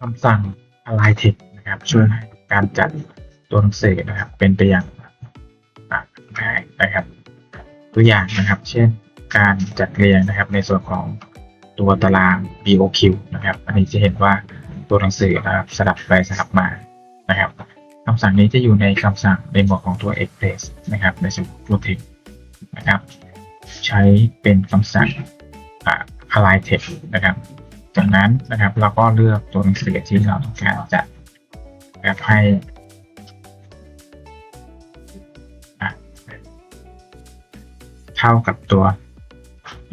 คำสั่ง align text นะครับ ช่วยให้การจัดตัวหนังสือนะครับ เป็นไปอย่างง่ายนะครับ ตัวอย่างนะครับ เช่นการจัดเรียงนะครับ ในส่วนของตัวตาราง BOQ นะครับ อันนี้จะเห็นว่าตัวหนังสือนะครับสลับไปสลับมานะครับคำสั่งนี้จะอยู่ในคำสั่งในหมวดของตัว Express นะครับ ในส่วนของตัว text นะครับ ใช้เป็นคำสั่งอ่า align text นะครับ จากนั้นนะครับเราก็เลือกตัวหนังสือที่เราต้องการจะแบบให้เท่ากับตัว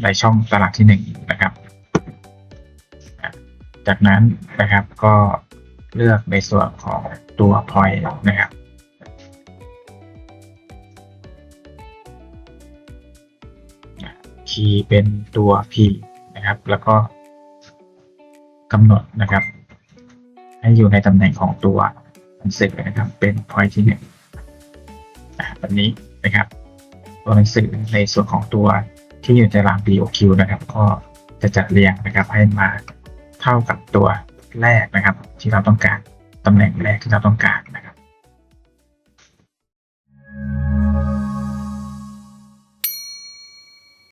ในช่องตารางที่หนึ่งนะครับ จากนั้นนะครับก็เลือกในส่วนของตัว point นะครับคีย์เป็นตัว p นะครับ แล้วก็ กำหนดนะครับ ให้อยู่ในตำแหน่งของตัวหนังสือนะครับ เป็น point ที่หนึ่งแบบนี้นะครับตัวหนังสือในส่วนของตัวที่อยู่ในราง BOQ นะครับ ก็จะจัดเรียงนะครับ ให้มาเท่ากับตัวแรกนะครับ ที่เราต้องการตำแหน่งแรกที่เราต้องการนะครับ